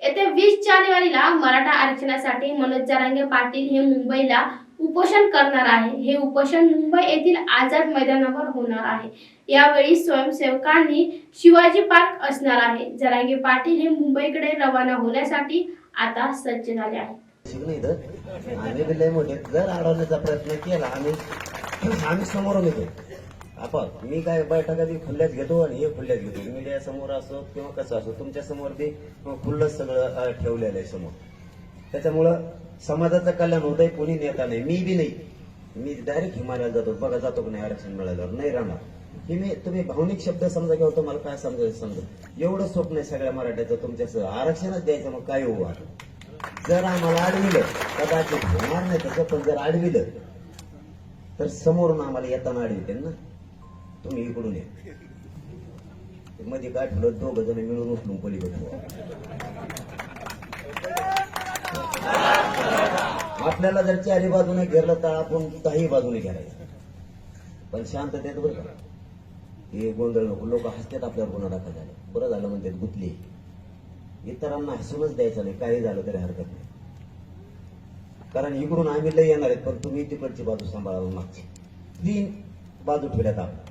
येत्या वीस जानेवारीला मराठा आरक्षणासाठी मनोज जारांगे पाटील हे मुंबईला उपोषण करणार आहे. हे उपोषण मुंबई येथील आझाद मैदानावर होणार आहे. यावेळी स्वयंसेवकांनी शिवाजी पार्क असणार आहे. जरांगे पाटील हे मुंबईकडे रवाना होण्यासाठी आता सज्ज झाले आहेत. आम्ही लय मोठे. जर अडवण्याचा प्रयत्न केला आम्ही आम्ही समोरून येतो. आपण. मी काय बैठका बी खुल्ल्यात घेतो आणि हे खुल्ल्यात घेतो. मीडिया समोर असो किंवा कसं असो तुमच्यासमोर ते खुल्लं सगळं ठेवलेलं आहे समोर. त्याच्यामुळं समाजाचं कल्याण होतंय कोणी नेता नाही. मी बी नाही. मी डायरेक्ट हिमालयात जातो. बघा जातो की नाही आरक्षण मिळाल्यावर. नाही राहणार. हे मी तुम्ही भावनिक शब्द समजा किंवा तुम्हाला काय समजायचं समजा. एवढं स्वप्न आहे सगळ्या मराठ्याचं तुमच्या आरक्षणच द्यायचं मग काय होऊ आता? जर आम्हाला अडविलं कदाचित होणार नाही तसं पण जर अडविलं तर समोरून आम्हाला येताना अडविते ना. तुम्ही इकडून या. मध्ये काय ठरत दोघ जण मिळून उचलून पलीकडे आपल्याला जर चारी बाजूने घेरलं तर आपण काही बाजूने घ्यायचं पण शांततेत बरं का. हे गोंधळ नको. लोक हसतात आपल्यावर गुन्हा दाखल झाले. बरं झालं म्हणतात गुतली. इतरांना हसूनच द्यायचं नाही. काही झालं तरी हरकत नाही. कारण इकडून आम्ही लय येणार आहेत पण तुम्ही तिकडची बाजू सांभाळावं मागची. तीन बाजू ठेवल्यात आपण.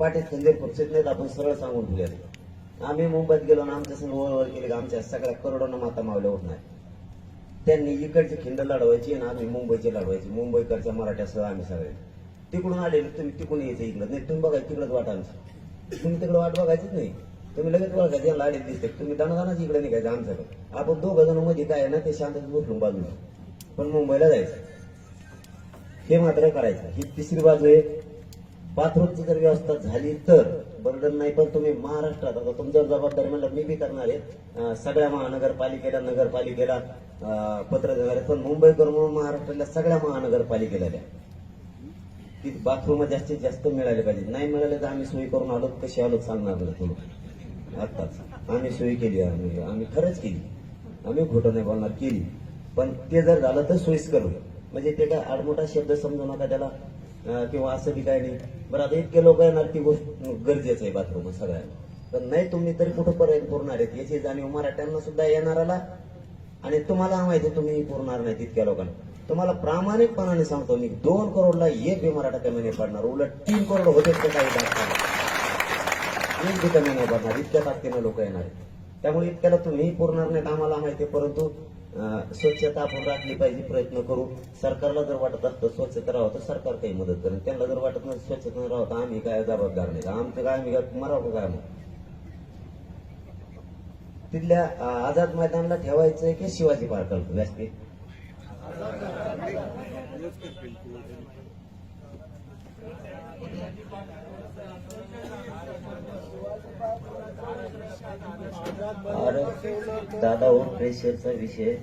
पाठीत खंजीर पक्षात नाहीत आपण सरळ सांगून ठेवूयात आम्ही मुंबईत गेलो ना आमच्या संघ वळवळ केली आमच्या सगळ्या करोडोना माता मावल्या होत नाही त्यांनी इकडची खिंड लढवायची आणि आम्ही मुंबईची लढवायची. मुंबईकडच्या मराठ्यासह आम्ही सगळे. तिकडून आले तुम्ही तिकडून यायचं इकडं. नाही तुम्ही बघायचं तिकडंच वाट आमची. तुम्ही तिकडं वाट बघायचीच नाही. तुम्ही लगेच बघायचं लाडीत दिसते. तुम्ही दानादानाच इकडे निघायचं आमच्याकडे. आपण दोघं जणमध्ये काय आहे ना ते शांत बसलो बाजूला पण मुंबईला जायचं. हे मात्र करायचं. ही तिसरी बाजू आहे. बाथरूमची जर व्यवस्था झाली तर बर्डन नाही पण तुम्ही महाराष्ट्रात आता तुमच्यावर जबाबदारी म्हणलं मी बी करणार आहे. सगळ्या महानगरपालिकेला नगरपालिकेला पत्र देणार पण मुंबईकर म्हणून महाराष्ट्रातल्या सगळ्या महानगरपालिकेला द्या. की बाथरूम जास्तीत जास्त मिळाले पाहिजे नाही मिळाले तर आम्ही सोयी करून आलो कशी आलो सांगणार ना तुम्ही आत्ताच. आम्ही सोयी केली आम्ही आम्ही खरंच केली. आम्ही खोटं नाही बोलणार केली. पण ते जर झालं तर सोयीस्कर होईल. म्हणजे ते काय आडमोठा शब्द समजू नका त्याला. किंवा असं बी काय नाही. बरं आता इतके लोक येणार ती गोष्ट गरजेचं आहे बाथरूम सगळ्यांना. पण नाही तुम्ही तरी कुठं पर्यंत पुरणार आहेत? याची जाणीव मराठ्यांना सुद्धा येणाराला. आणि तुम्हाला माहिती तुम्ही पुरणार नाही तितक्या लोकांना. तुम्हाला प्रामाणिकपणाने सांगतो मी दोन करोडला एक बी मराठा कमी नाही पडणार. उलट तीन करोड होते तर काही दाखवा एक बी कमी नाही पडणार. इतक्या ताकदीनं लोक येणार आहेत. त्यामुळे इतक्याला तुम्ही पुरणार नाहीत आम्हाला माहिती आहे परंतु स्वच्छता आपण राखली पाहिजे प्रयत्न करू. सरकारला जर वाटत असतं स्वच्छता राहावं तर सरकार काही मदत करेल. त्यांना जर वाटत नाही स्वच्छता राहावं तर आम्ही काय जबाबदार नाही. आमचं काय आम्ही काय मरावं काय मग? तिथल्या आझाद मैदानला ठेवायचंय की शिवाजी पार्कला व्यासपीठ अरे दादा हो प्रेशरचा विषय.